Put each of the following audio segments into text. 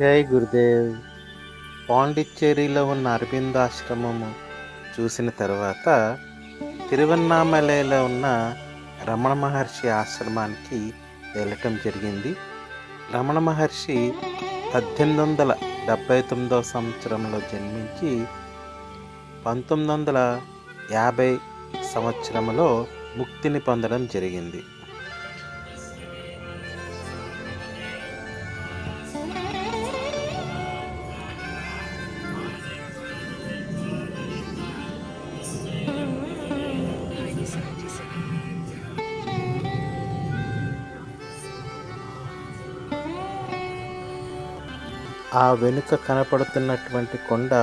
జై గురుదేవ్. పాండిచ్చేరిలో ఉన్న అరవిందాశ్రమము చూసిన తర్వాత తిరువన్నామలలో ఉన్న రమణ మహర్షి ఆశ్రమానికి వెళ్ళటం జరిగింది. రమణ మహర్షి పద్దెనిమిది వందల డెబ్భై తొమ్మిదవ సంవత్సరంలో జన్మించి పంతొమ్మిది వందల యాభై సంవత్సరంలో ముక్తిని పొందడం జరిగింది. ఆ వెనుక కనపడుతున్నటువంటి కొండ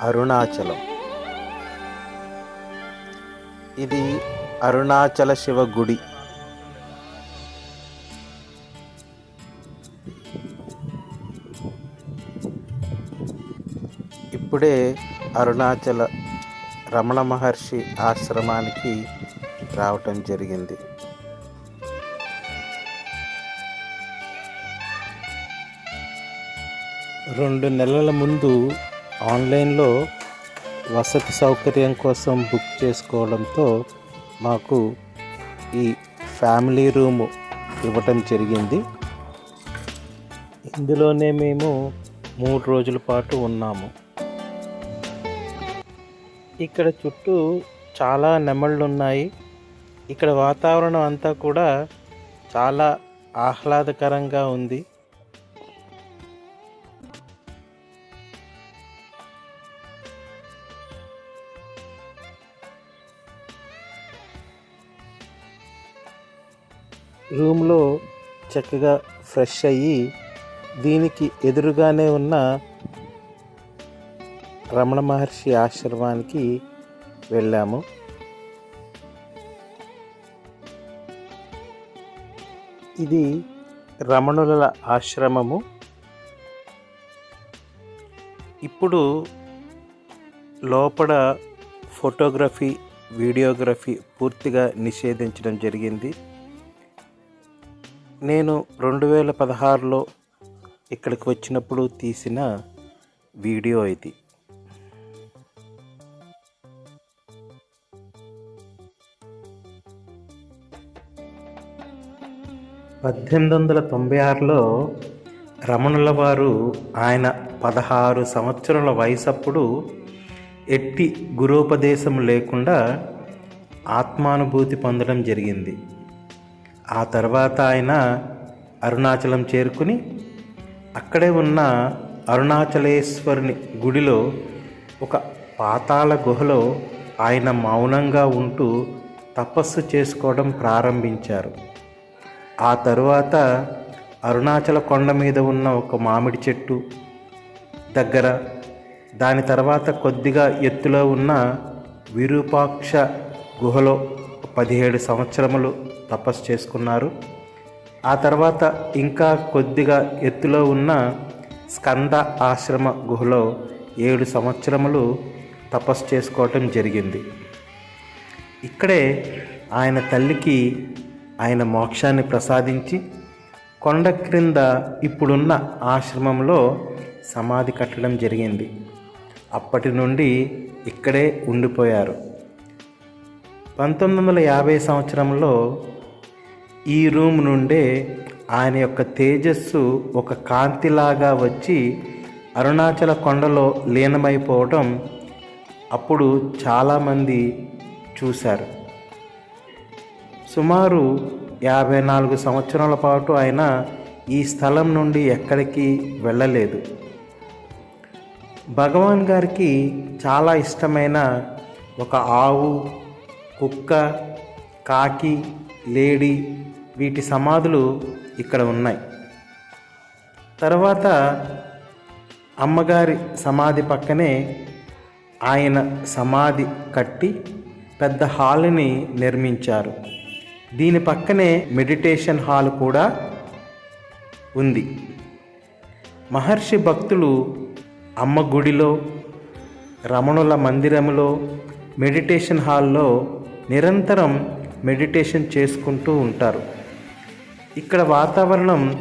అరుణాచలం. ఇది అరుణాచల శివ గుడి. ఇప్పుడే అరుణాచల రమణ మహర్షి ఆశ్రమానికి రావటం జరిగింది. రెండు నెలల ముందు ఆన్లైన్లో వసతి సౌకర్యం కోసం బుక్ చేసుకోవడంతో మాకు ఈ ఫ్యామిలీ రూమ్ ఇవ్వటం జరిగింది. ఇందులోనే మేము మూడు రోజుల పాటు ఉన్నాము. ఇక్కడ చుట్టూ చాలా నెమళ్ళు ఉన్నాయి. ఇక్కడ వాతావరణం అంతా కూడా చాలా ఆహ్లాదకరంగా ఉంది. రూమ్లో చక్కగా ఫ్రెష్ అయ్యి దీనికి ఎదురుగానే ఉన్న రమణ మహర్షి ఆశ్రమానికి వెళ్ళాము. ఇది రమణుల ఆశ్రమము. ఇప్పుడు లోపల ఫోటోగ్రఫీ వీడియోగ్రఫీ పూర్తిగా నిషేధించడం జరిగింది. నేను రెండు వేల పదహారులో ఇక్కడికి వచ్చినప్పుడు తీసిన వీడియో ఇది. పద్దెనిమిది వందల తొంభై ఆరులో రమణుల వారు ఆయన పదహారు సంవత్సరాల వయసప్పుడు ఎట్టి గురోపదేశం లేకుండా ఆత్మానుభూతి పొందడం జరిగింది. ఆ తర్వాత ఆయన అరుణాచలం చేరుకుని అక్కడే ఉన్న అరుణాచలేశ్వరుని గుడిలో ఒక పాతాళ గుహలో ఆయన మౌనంగా ఉంటూ తపస్సు చేసుకోవడం ప్రారంభించారు. ఆ తరువాత అరుణాచల కొండ మీద ఉన్న ఒక మామిడి చెట్టు దగ్గర దాని తర్వాత కొద్దిగా ఎత్తులో ఉన్న విరూపాక్ష గుహలో పదిహేడు సంవత్సరములు తపస్సు చేసుకున్నారు. ఆ తర్వాత ఇంకా కొద్దిగా ఎత్తులో ఉన్న స్కంద ఆశ్రమ గుహలో ఏడు సంవత్సరములు తపస్సు చేసుకోవటం జరిగింది. ఇక్కడే ఆయన తల్లికి ఆయన మోక్షాన్ని ప్రసాదించి కొండ క్రింద ఇప్పుడున్న ఆశ్రమంలో సమాధి కట్టడం జరిగింది. అప్పటి నుండి ఇక్కడే ఉండిపోయారు. పంతొమ్మిది వందల యాభై సంవత్సరంలో ఈ రూమ్ నుండే ఆయన యొక్క తేజస్సు ఒక కాంతిలాగా వచ్చి అరుణాచల కొండలో లీనమైపోవడం అప్పుడు చాలామంది చూశారు. సుమారు యాభై నాలుగు సంవత్సరాల పాటు ఆయన ఈ స్థలం నుండి ఎక్కడికి వెళ్ళలేదు. భగవాన్ గారికి చాలా ఇష్టమైన ఒక ఆవు కుక్క కాకి లేడి వీటి సమాధులు ఇక్కడ ఉన్నాయి. తర్వాత అమ్మగారి సమాధి పక్కనే ఆయన సమాధి కట్టి పెద్ద హాల్ని నిర్మించారు. దీని పక్కనే మెడిటేషన్ హాల్ కూడా ఉంది. మహర్షి భక్తులు అమ్మ గుడిలో రమణుల మందిరములో మెడిటేషన్ హాల్లో నిరంతరం మెడిటేషన్ చేసుకుంటూ ఉంటారు. ఇక్కడ వాతావరణం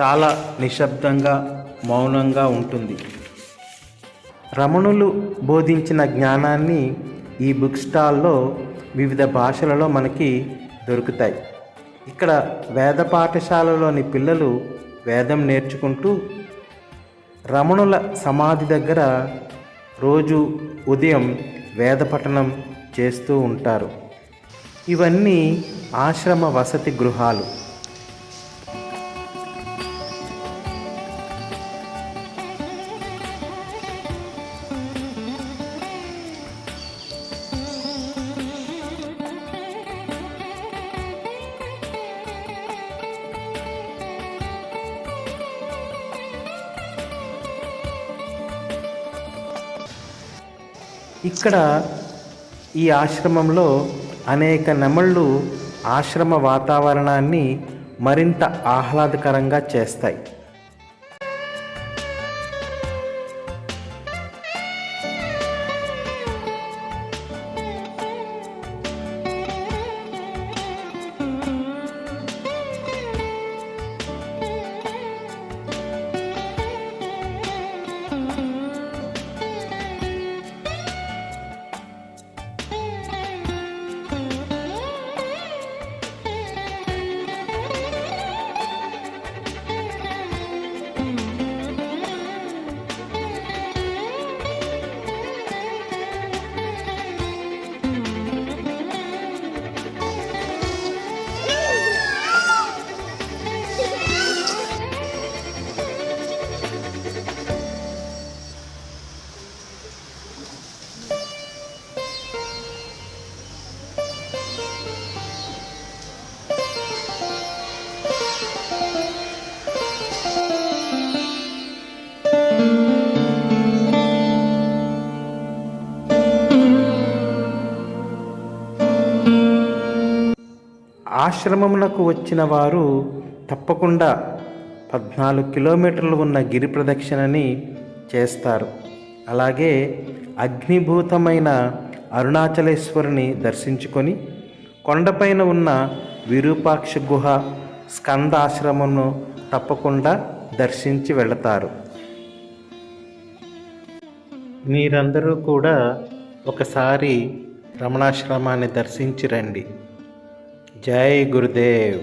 చాలా నిశ్శబ్దంగా మౌనంగా ఉంటుంది. రమణులు బోధించిన జ్ఞానాన్ని ఈ బుక్ స్టాల్లో వివిధ భాషలలో మనకి దొరుకుతాయి. ఇక్కడ వేద పాఠశాలలోని పిల్లలు వేదం నేర్చుకుంటూ రమణుల సమాధి దగ్గర రోజు ఉదయం వేద పఠనం చేస్తూ ఉంటారు. ఇవన్నీ ఆశ్రమ వసతి గృహాలు. ఇక్కడ ఈ ఆశ్రమంలో అనేక నెమళ్ళు ఆశ్రమ వాతావరణాన్ని మరింత ఆహ్లాదకరంగా చేస్తాయి. ఆశ్రమమునకు వచ్చిన వారు తప్పకుండా పద్నాలుగు కిలోమీటర్లు ఉన్న గిరి ప్రదక్షిణని చేస్తారు. అలాగే అగ్నిభూతమైన అరుణాచలేశ్వరుని దర్శించుకొని కొండపైన ఉన్న విరూపాక్ష గుహ స్కంద ఆశ్రమమును తప్పకుండా దర్శించి వెళతారు. మీరందరూ కూడా ఒకసారి రమణాశ్రమాన్ని దర్శించి రండి. జై గురుదేవ్